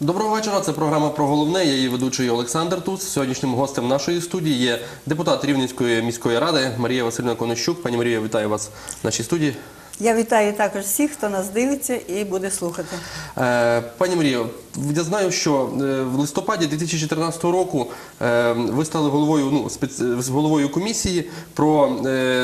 Доброго вечора. Це програма про головне. Я її ведучий Олександр Туз. Сьогоднішнім гостем нашої студії є депутат Рівненської міської ради Марія Васильівна Конощук. Пані Марія, вітаю вас в нашій студії. Я вітаю також всіх, хто нас дивиться і буде слухати. Е, Пані Марію, я знаю, що е, в листопаді 2014 року е, ви стали головою ну, спец- головою комісії про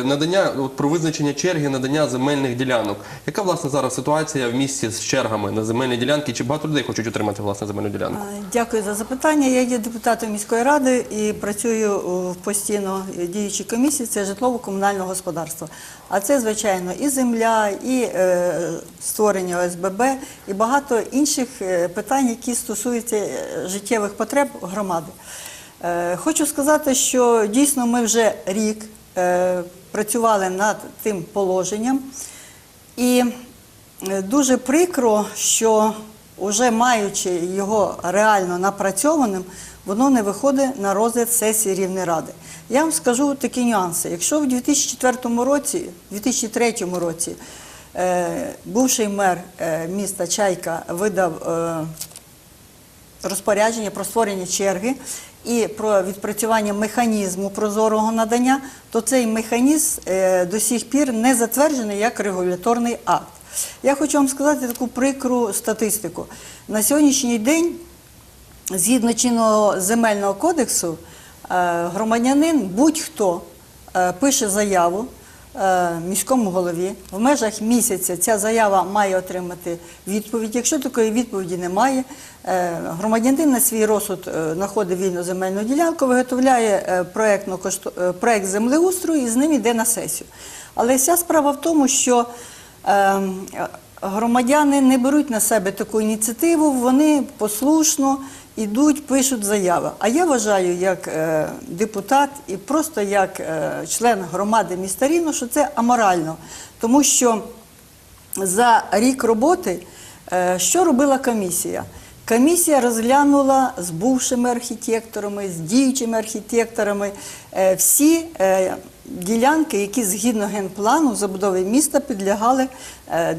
надання про визначення черги надання земельних ділянок. Яка власне зараз ситуація в місті з чергами на земельні ділянки? Чи багато людей хочуть отримати власне земельну ділянку? Дякую за запитання. Я є депутатом міської ради і працюю у постійно діючій комісії. Це житлово-комунальне господарство. А це, звичайно, і земля, і е, створення ОСББ, і багато інших е, питань, які стосуються е, життєвих потреб громади. Хочу сказати, що дійсно ми вже рік працювали над тим положенням. І дуже прикро, що вже маючи його реально напрацьованим, воно не виходить на розгляд сесії Рівної ради. Я вам скажу такі нюанси. Якщо в 2004 році, 2003 році е, бувший мер е, міста Чайка видав е, розпорядження про створення черги і про відпрацювання механізму прозорого надання, то цей механізм е, до сих пір не затверджений як регуляторний акт. Я хочу вам сказати таку прикру статистику. На сьогоднішній день, згідно чинного земельного кодексу, громадянин будь-хто е, пише заяву е, міському голові. В межах місяця ця заява має отримати відповідь. Якщо такої відповіді немає, е, громадянин на свій розсуд е, знаходить вільну земельну ділянку, виготовляє е, е, проект землеустрою і з ним йде на сесію. Але вся справа в тому, що громадяни не беруть на себе таку ініціативу, вони послушно йдуть, пишуть заяви. А я вважаю, як е, депутат і просто як е, член громади міста Рівно, що це аморально. Тому що за рік роботи е, що робила комісія? Комісія розглянула з бувшими архітекторами, з діючими архітекторами всі ділянки, які згідно генплану забудови міста підлягали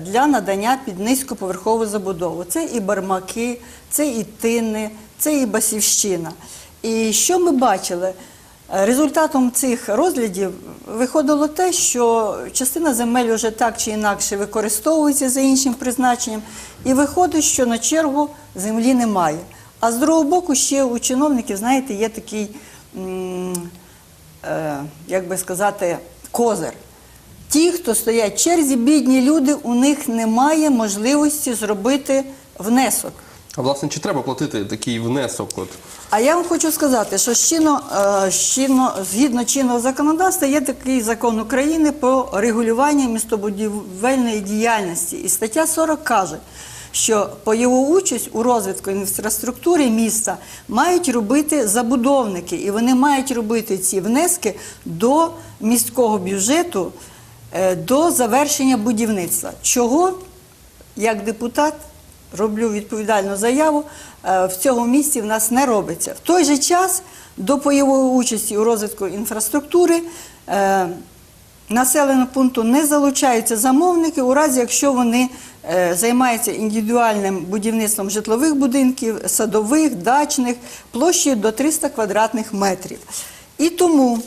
для надання під низькоповерхову забудову. Це і бармаки, це і тини, це і басівщина. І що ми бачили? Результатом цих розглядів виходило те, що частина земель вже так чи інакше використовується за іншим призначенням, і виходить, що на чергу землі немає. А з другого боку, ще у чиновників, знаєте, є такий, е, як би сказати, козир. Ті, хто стоять в черзі, бідні люди, у них немає можливості зробити внесок. А власне, чи треба платити такий внесок? От А я вам хочу сказати, що щино, е, щино, згідно чинного законодавства є такий закон України про регулювання містобудівельної діяльності. І стаття 40 каже, що бойову участь у розвитку інфраструктури міста мають робити забудовники, і вони мають робити ці внески до міського бюджету е, до завершення будівництва. Чого як депутат роблю відповідальну заяву, е, в цьому місці в нас не робиться. В той же час до пайової участі у розвитку інфраструктури е, населеного пункту не залучаються замовники у разі, якщо вони е, займаються індивідуальним будівництвом житлових будинків, садових, дачних, площею до 300 квадратних метрів. І тому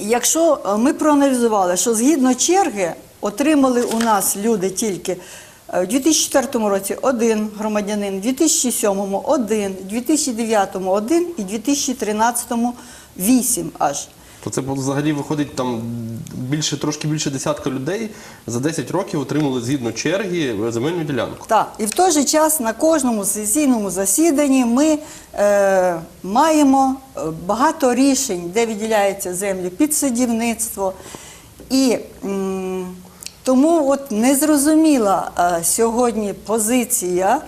Якщо ми проаналізували, що згідно черги отримали у нас люди тільки е, в 2004 році один громадянин, в 2007 один, в 2009 один і в 2013 вісім аж. то це взагалі виходить там більше трошки більше десятка людей за 10 років отримали згідно черги земельну ділянку. Так, і в той же час на кожному сесійному засіданні ми е, маємо е, багато рішень, де виділяються землі під садівництво. І м, тому от незрозуміла е, сьогодні позиція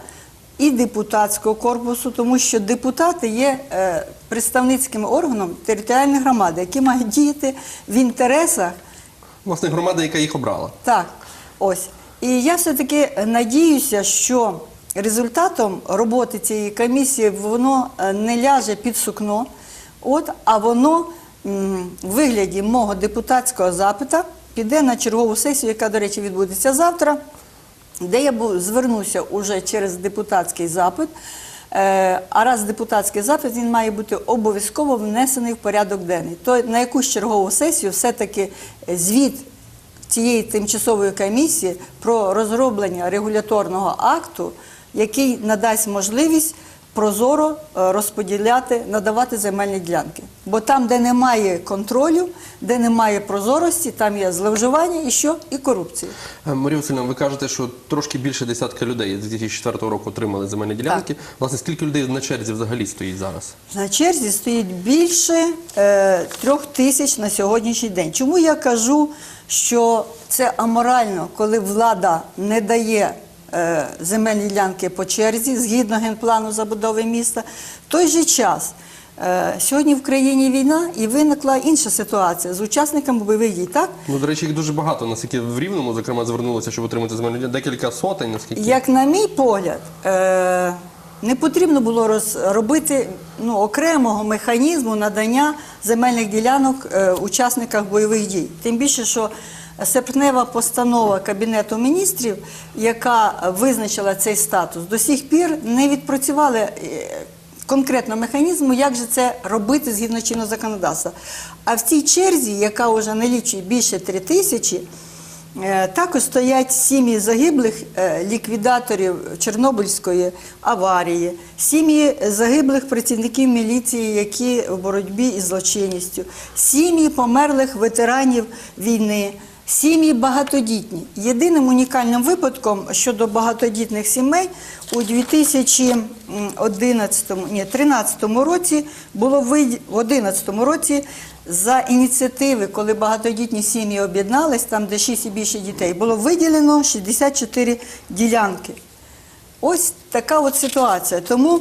і депутатського корпусу, тому що депутати є е, представницьким органом територіальної громади, які мають діяти в інтересах Власне, громада, яка їх обрала. так, ось. І я все-таки надіюся, що результатом роботи цієї комісії воно е, не ляже під сукно, от, а воно м, в вигляді мого депутатського запита піде на чергову сесію, яка, до речі, відбудеться завтра, де я звернуся уже через депутатський запит. Е, А раз депутатський запит він має бути обов'язково внесений в порядок денний. То на якусь чергову сесію все-таки звіт цієї тимчасової комісії про розроблення регуляторного акту, який надасть можливість прозоро е, розподіляти, надавати земельні ділянки. Бо там, де немає контролю, де немає прозорості, там є зловживання і що? І корупція. Е, Марія Васильівна, ви кажете, що трошки більше десятка людей з 2004 року отримали земельні ділянки. Власне, скільки людей на черзі взагалі стоїть зараз? На черзі стоїть більше е, трьох тисяч на сьогоднішній день. Чому я кажу, що це аморально, коли влада не дає земельні ділянки по черзі згідно генплану забудови міста? В той же час е, сьогодні в країні війна і виникла інша ситуація з учасниками бойових дій. Так Ну, до речі, їх дуже багато, наскільки в Рівному, зокрема, звернулося, щоб отримати земельні ділянки. Декілька сотень, наскільки. Як на мій погляд, е, не потрібно було роз- робити ну, окремого механізму надання земельних ділянок е, учасниках бойових дій. Тим більше, що серпнева постанова Кабінету міністрів, яка визначила цей статус, до сих пір не відпрацювали. е, Конкретно механізму, як же це робити згідно чинного законодавства. А в цій черзі, яка вже налічує більше три тисячі, Е, Також стоять сім'ї загиблих е, ліквідаторів Чорнобильської аварії, сім'ї загиблих працівників міліції, які в боротьбі із злочинністю, сім'ї померлих ветеранів війни, сім'ї багатодітні. Єдиним унікальним випадком щодо багатодітних сімей у 2011, ні, 13 році було в 11 році за ініціативи, коли багатодітні сім'ї об'єднались, там де 6 і більше дітей, було виділено 64 ділянки. Ось така от ситуація. Тому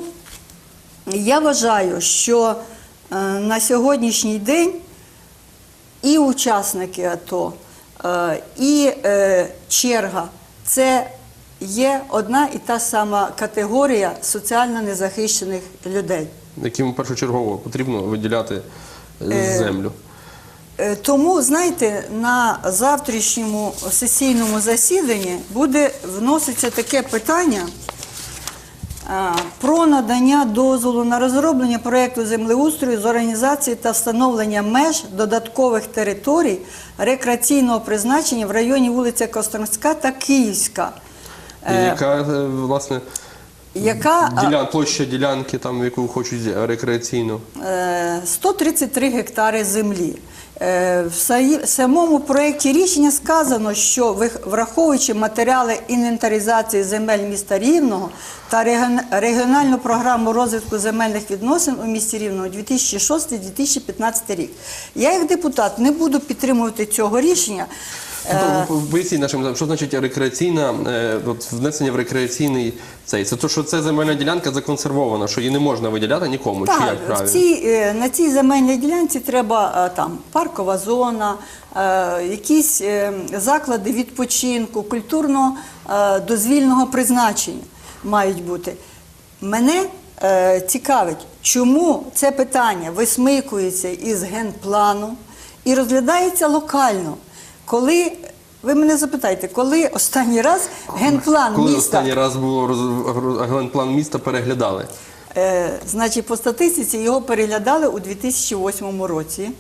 я вважаю, що е, на сьогоднішній день і учасники АТО, і е, черга це є одна і та сама категорія соціально незахищених людей. Яким першочергово потрібно виділяти е, Е, землю. Е, Тому, знаєте, на завтрашньому сесійному засіданні буде вноситься таке питання про надання дозволу на розроблення проєкту землеустрою з організації та встановлення меж додаткових територій рекреаційного призначення в районі вулиця Костромська та Київська. І Е, яка, е, власне, Яка а, ділян, площа ділянки, там, яку хочуть рекреаційну? Е, 133 гектари землі. Е, В самому проєкті рішення сказано, що враховуючи матеріали інвентаризації земель міста Рівного та регіон- регіональну програму розвитку земельних відносин у місті Рівного 2006-2015 рік. Я як депутат не буду підтримувати цього рішення. Е, Тобто, Поясніть нашим, що значить рекреаційна, е, от внесення в рекреаційний цей. Це то, що це земельна ділянка законсервована, що її не можна виділяти нікому, чи Так, як в цій, е, на цій земельній ділянці треба там паркова зона, якісь заклади відпочинку, культурно-дозвільного призначення мають бути. Мене цікавить, чому це питання висмикується із генплану і розглядається локально. Коли ви мене запитаєте, коли останній раз генплан Коли міста останній раз було роз... генплан міста переглядали? Е, Значить, по статистиці його переглядали у 2008 році.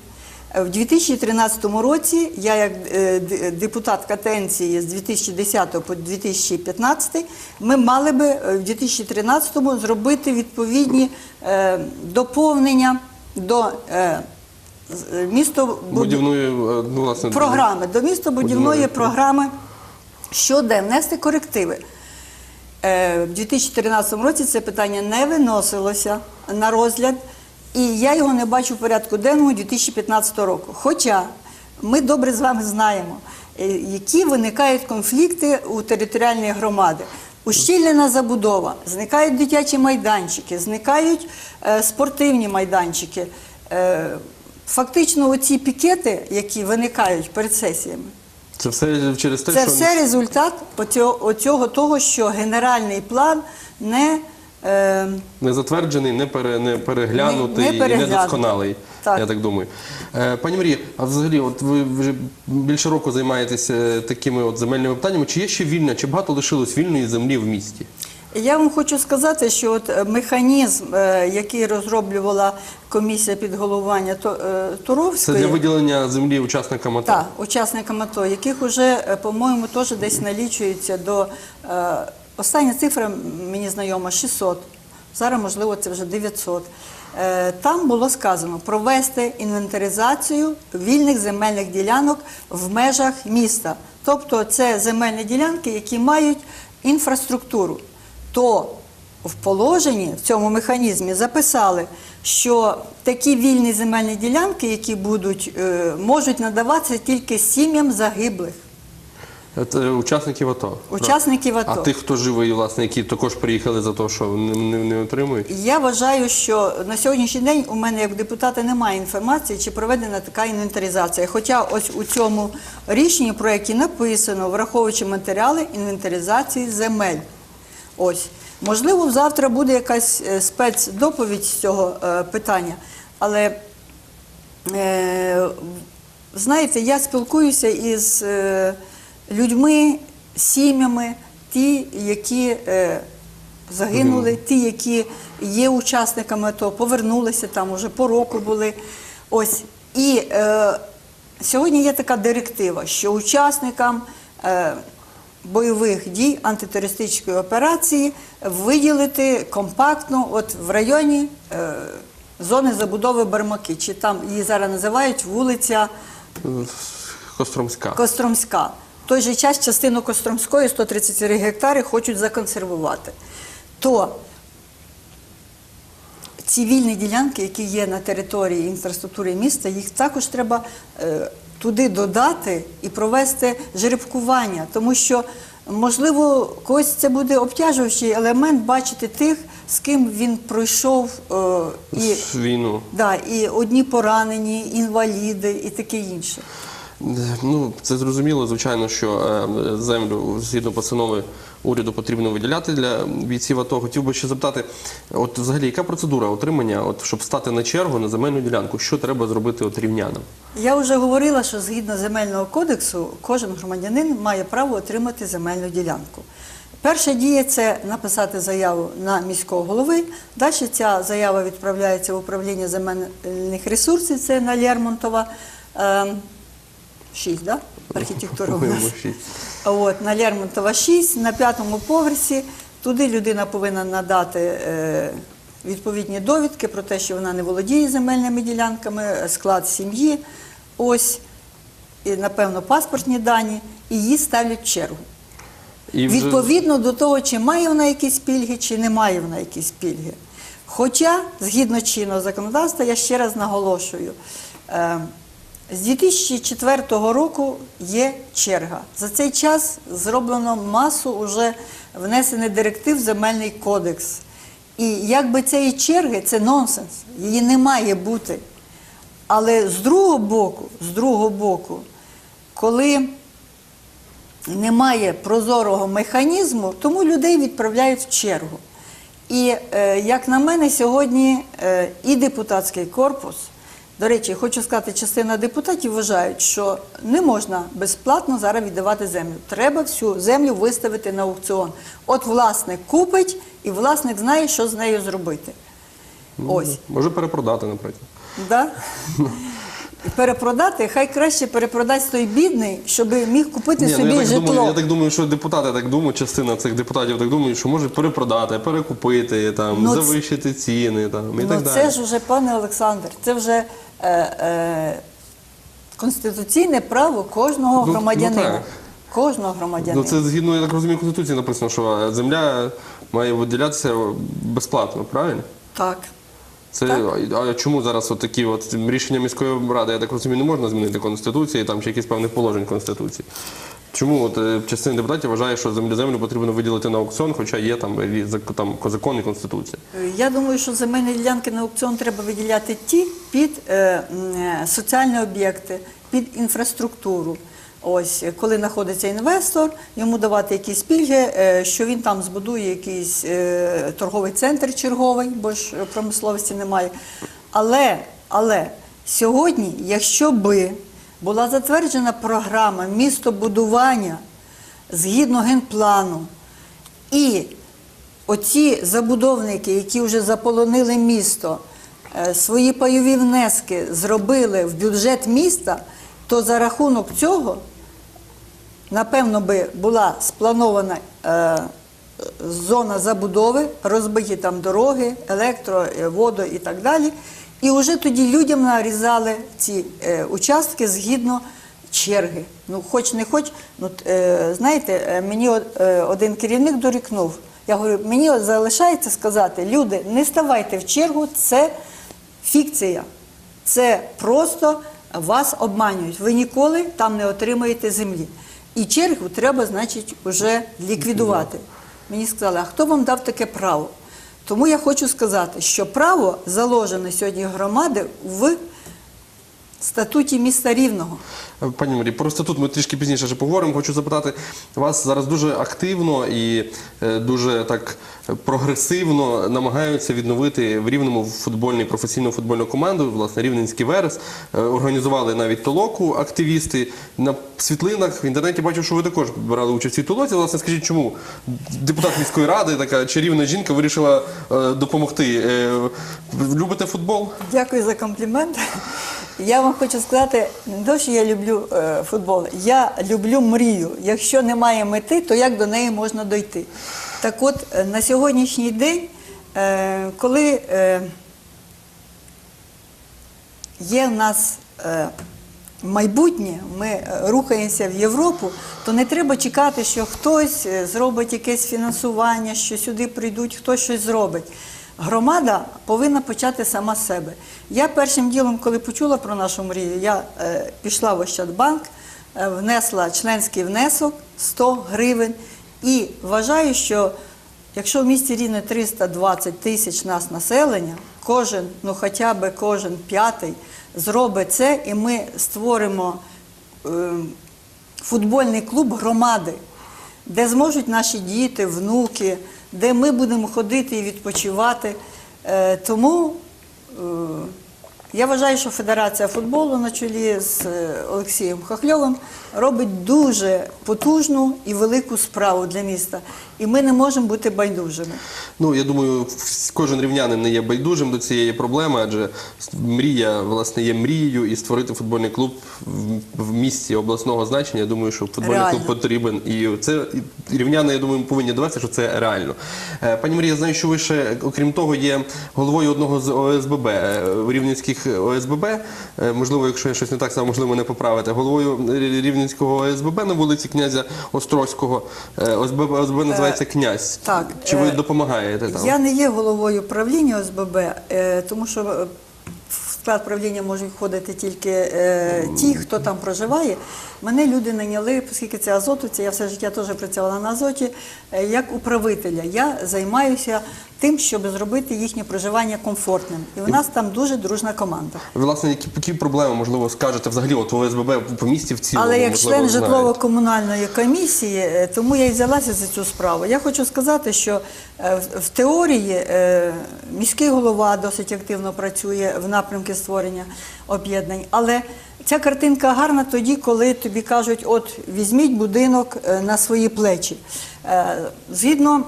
Е, В 2013 році я, як е, депутат катенції з 2010 по 2015, ми мали би е, в 2013 зробити відповідні е, доповнення до е, е, Будівної, е, ну, власне, програми, до містобудівної Будівної програми, що внести корективи. Е, В 2014 році це питання не виносилося на розгляд, і я його не бачу в порядку денному 2015 року. Хоча ми добре з вами знаємо, е, які виникають конфлікти у територіальної громади. Ущільнена забудова, зникають дитячі майданчики, зникають е, спортивні майданчики. Е, фактично, оці пікети, які виникають перед сесіями, Це все через те, це що все результат оцього, оцього того, що генеральний план не Е, Не затверджений, не, пере, не переглянутий Не- не і недосконалий. Так. Я так думаю. Е, пані Марія, а взагалі, от ви вже більше року займаєтеся такими от земельними питаннями. Чи є ще вільна, чи багато лишилось вільної землі в місті? Я вам хочу сказати, що от е, механізм, е, який розроблювала комісія під головування То- е, Це для виділення землі учасникам АТО? Так, учасникам АТО, яких вже, по-моєму, теж десь налічується до остання цифра мені знайома 600. Зараз, можливо, це вже 900. Е, Там було сказано провести інвентаризацію вільних земельних ділянок в межах міста. Тобто це земельні ділянки, які мають інфраструктуру. То в положенні в цьому механізмі записали, що такі вільні земельні ділянки, які будуть, е, можуть надаватися тільки сім'ям загиблих. Це учасників АТО. Учасників АТО. А тих, хто живий, власне, які також приїхали за те, що не, не, не отримують? Я вважаю, що на сьогоднішній день у мене як депутата немає інформації, чи проведена така інвентаризація. Хоча ось у цьому рішенні проєкті написано, враховуючи матеріали інвентаризації земель. Ось. Можливо, завтра буде якась е, спецдоповідь з цього е, питання, але е, знаєте, я спілкуюся із людьми, сім'ями, ті, які загинули, ті, які є учасниками АТО, повернулися там, уже по року були. Ось. І е, сьогодні є така директива, що учасникам е, бойових дій антитерористичної операції виділити компактно от в районі е, зони забудови Бармаки, чи там її зараз називають вулиця Костромська. Костромська. В той же час частину Костромської 133 гектари хочуть законсервувати. То ці вільні ділянки, які є на території інфраструктури міста, їх також треба е, туди додати і провести жеребкування, тому що, можливо, когось це буде обтяжуючий елемент бачити тих, з ким він пройшов е, і, Війну. да, і одні поранені, інваліди і таке інше. Ну, це зрозуміло, звичайно, що е, землю згідно постанови уряду потрібно виділяти для бійців АТО. Хотів би ще запитати, от взагалі, яка процедура отримання, от, щоб стати на чергу на земельну ділянку, що треба зробити от рівнянам? Я вже говорила, що згідно земельного кодексу кожен громадянин має право отримати земельну ділянку. Перша дія це написати заяву на міського голови. Далі ця заява відправляється в управління земельних ресурсів, це на Лермонтова. Ем, 6, да? Архітектура у нас. От, на Лермонтова 6, на п'ятому поверсі. Туди людина повинна надати е, відповідні довідки про те, що вона не володіє земельними ділянками, е, склад сім'ї, ось, і, напевно, паспортні дані, і її ставлять в чергу. І вже- Відповідно до того, чи має вона якісь пільги, чи не має вона якісь пільги. Хоча, згідно чинного законодавства, я ще раз наголошую, е, з 2004 року є черга. За цей час зроблено масу уже внесених директив земельний кодекс. І якби цієї черги це нонсенс, її не має бути. Але з другого боку, з другого боку, коли немає прозорого механізму, тому людей відправляють в чергу. І е, як на мене, сьогодні е, і депутатський корпус, до речі, хочу сказати, частина депутатів вважають, що не можна безплатно зараз віддавати землю. Треба всю землю виставити на аукціон. От власник купить, і власник знає, що з нею зробити. Ось. Може перепродати, наприклад. Да? Перепродати, хай краще перепродасть той бідний, щоб міг купити Ні, ну, собі я, так житло. думаю, я так думаю, що депутати так думають, частина цих депутатів так думають, що може перепродати, перекупити, там, Ну, це- завищити ціни там, і ну, так далі. це ж вже, пане Олександр, це вже е, е, конституційне право кожного Ну, ну, громадянина. так. кожного громадянина. Ну, це згідно, я так розумію, Конституції написано, що земля має виділятися безплатно, правильно? Так. Це а чому зараз от такі от рішення міської ради, я так розумію, не можна змінити конституції там чи якісь певних положень конституції? Чому от е, частина депутатів вважає, що землю землю потрібно виділити на аукціон, хоча є там, рі- зак- там закон і конституція? Е, Я думаю, що земельні ділянки на аукціон треба виділяти ті під е, м, е, соціальні об'єкти, під інфраструктуру. Ось коли знаходиться інвестор, йому давати якісь пільги, е, що він там збудує якийсь е, торговий центр черговий, бо ж промисловості немає. Але, але сьогодні, якщо би була затверджена програма містобудування згідно генплану, і оці забудовники, які вже заполонили місто, е, свої пайові внески зробили в бюджет міста, то за рахунок цього, напевно, би була спланована е, зона забудови, розбиті там дороги, електро, е, водо і так далі. І вже тоді людям нарізали ці е, участки згідно черги. Ну, хоч не хоч, ну е, знаєте, е, мені е, один керівник дорікнув. Я говорю, мені залишається сказати, люди, не ставайте в чергу, це фікція. Це просто вас обманюють. Ви ніколи там не отримаєте землі. І чергу треба, значить, вже ліквідувати. Мені сказали, а хто вам дав таке право? Тому я хочу сказати, що право заложене сьогодні громади в статуті міста Рівного. Пані Марі, про статут ми трішки пізніше ще поговоримо. Хочу запитати вас зараз дуже активно і е, дуже так прогресивно намагаються відновити в рівному футбольний професійну футбольну команду. Власне, рівненський верес Е, організували навіть толоку активісти. На світлинах в інтернеті бачу, що ви також брали участь в цій толоці. Власне, скажіть, чому депутат міської ради, така чарівна жінка, вирішила е, допомогти? Любите футбол? Дякую за комплімент. Я вам хочу сказати, не то, що я люблю е, футбол, я люблю мрію. Якщо немає мети, то як до неї можна дойти? Так от, е, на сьогоднішній день, е, коли е, є в нас е, майбутнє, ми е, рухаємося в Європу, то не треба чекати, що хтось е, зробить якесь фінансування, що сюди прийдуть, хтось щось зробить. Громада повинна почати сама з себе. Я першим ділом, коли почула про нашу мрію, я е, пішла в Ощадбанк, е, внесла членський внесок 100 гривень і вважаю, що Якщо в місті Рівне 320 тисяч нас населення, кожен, ну хоча б кожен п'ятий зробить це, і ми створимо е, футбольний клуб громади, де зможуть наші діти, внуки, де ми будемо ходити і відпочивати. Е, тому е, я вважаю, що Федерація футболу на чолі з е, Олексієм Хохльовим робить дуже потужну і велику справу для міста. І ми не можемо бути байдужими. Ну, я думаю, кожен рівнянин не є байдужим до цієї проблеми, адже мрія, власне, є мрією, і створити футбольний клуб в- місті обласного значення. Я думаю, що футбольний Реально. клуб потрібен. І це і рівняни, я думаю, повинні довести, що це реально. Е, Пані Марія, знаю, що ви ще, окрім того, є головою одного з ОСББ, е, рівненських ОСББ. Е, Можливо, якщо я щось не так сказав, можливо, мене поправите. Головою рівненського ОСББ на вулиці князя Острозького. Е, ОСББ, ОСББ називається Князь. так, Чи ви е, допомагаєте там? Я не є головою правління ОСББ, е, тому що е, в склад правління можуть входити тільки е, ті, хто там проживає. Мене люди наняли, оскільки це азотовці, я все життя теж працювала на азоті, е, як управителя. Я займаюся тим, щоб зробити їхнє проживання комфортним. І в нас там дуже дружна команда. Власне, які, які проблеми, можливо, скажете взагалі от ОСББ по місті в цілому? Але як можливо, член житлово-комунальної комісії, е, тому я і взялася за цю справу. Я хочу сказати, що е, в- теорії е, міський голова досить активно працює в напрямку створення об'єднань. Але ця картинка гарна тоді, коли тобі кажуть, от візьміть будинок на свої плечі. Згідно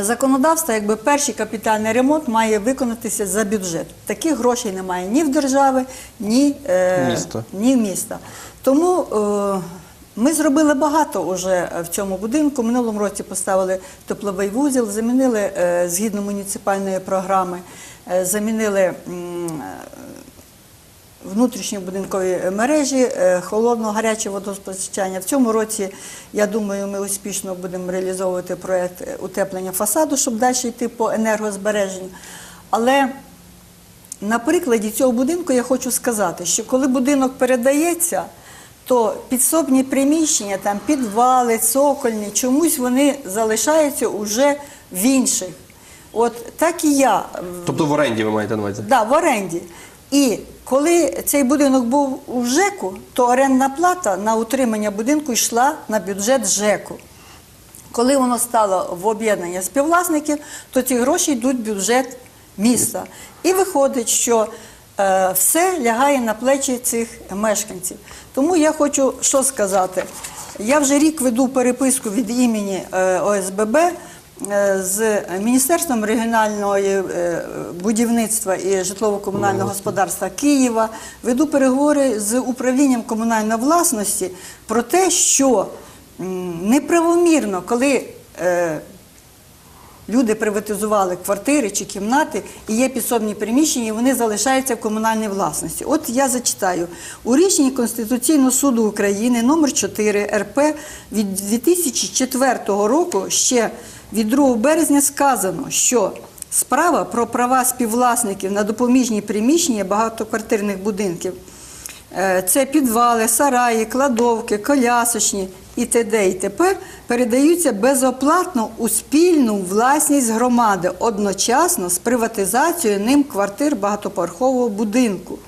законодавства, якби перший капітальний ремонт має виконатися за бюджет. Таких грошей немає ні в держави, ні, е, Міста. ні в міста. Тому е, ми зробили багато уже в цьому будинку. Минулому році поставили тепловий вузол, замінили е, згідно муніципальної програми, е, замінили. м, внутрішньобудинкові мережі, е, холодного гарячого водопостачання. В цьому році, я думаю, ми успішно будемо реалізовувати проєкт е, утеплення фасаду, щоб далі йти по енергозбереженню. Але на прикладі цього будинку я хочу сказати, що коли будинок передається, то підсобні приміщення, там підвали, цокольні, чомусь вони залишаються уже в інших. От так і я Тобто в оренді ви маєте на увазі? Так, Да, в оренді. І коли цей будинок був у ЖЕКу, то орендна плата на утримання будинку йшла на бюджет ЖЕКу. Коли воно стало в об'єднання співвласників, то ці гроші йдуть в бюджет міста. І виходить, що е, все лягає на плечі цих мешканців. Тому я хочу що сказати. Я вже рік веду переписку від імені е, ОСББ з Міністерством регіонального е, будівництва і житлово-комунального господарства Києва. Веду переговори з управлінням комунальної власності про те, що неправомірно, коли е, люди приватизували квартири чи кімнати, і є підсобні приміщення, і вони залишаються в комунальній власності. От я зачитаю. У рішенні Конституційного суду України номер 4 РП від 2004 року ще від 2 березня сказано, що справа про права співвласників на допоміжні приміщення багатоквартирних будинків Е, Це підвали, сараї, кладовки, колясочні і т.д. і т.п. передаються безоплатно у спільну власність громади одночасно з приватизацією ним квартир багатоповерхового будинку.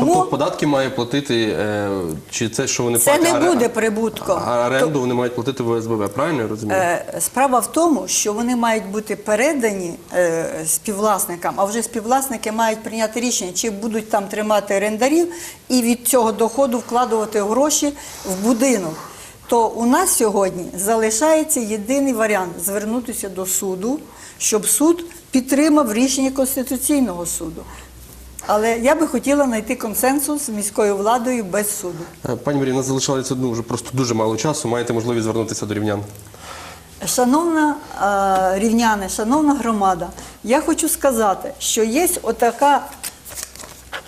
Тому Тобто податки має платити, е, чи це, що вони це платять? не буде прибутком. А оренду вони мають платити в ОСББ, правильно я розумію? Е, Справа в тому, що вони мають бути передані е, співвласникам, а вже співвласники мають прийняти рішення, чи будуть там тримати орендарів і від цього доходу вкладувати гроші в будинок. То у нас сьогодні залишається єдиний варіант звернутися до суду, щоб суд підтримав рішення Конституційного суду. Але я би хотіла знайти консенсус з міською владою без суду. Е, Пані Марія, у нас залишається ну, вже просто дуже мало часу. Маєте можливість звернутися до рівнян. Шановна е, рівняни, шановна громада, я хочу сказати, що є отака,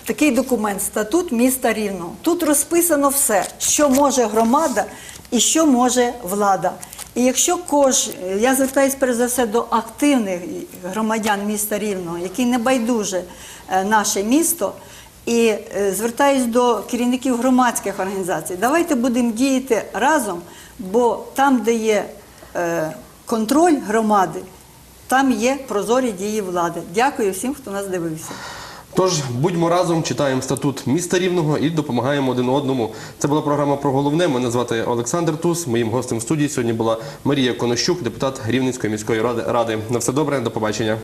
такий документ статут міста Рівного. Тут розписано все, що може громада і що може влада. І якщо кож, я звертаюся перш за все до активних громадян міста Рівного, які не байдуже е, наше місто, і е, звертаюсь до керівників громадських організацій. Давайте будемо діяти разом, бо там, де є е, контроль громади, там є прозорі дії влади. Дякую всім, хто нас дивився. Тож будьмо разом, читаємо статут міста Рівного і допомагаємо один одному. Це була програма про головне. Мене звати Олександр Тус. Моїм гостем в студії сьогодні була Марія Конощук, депутат Рівненської міської ради. На все добре, до побачення.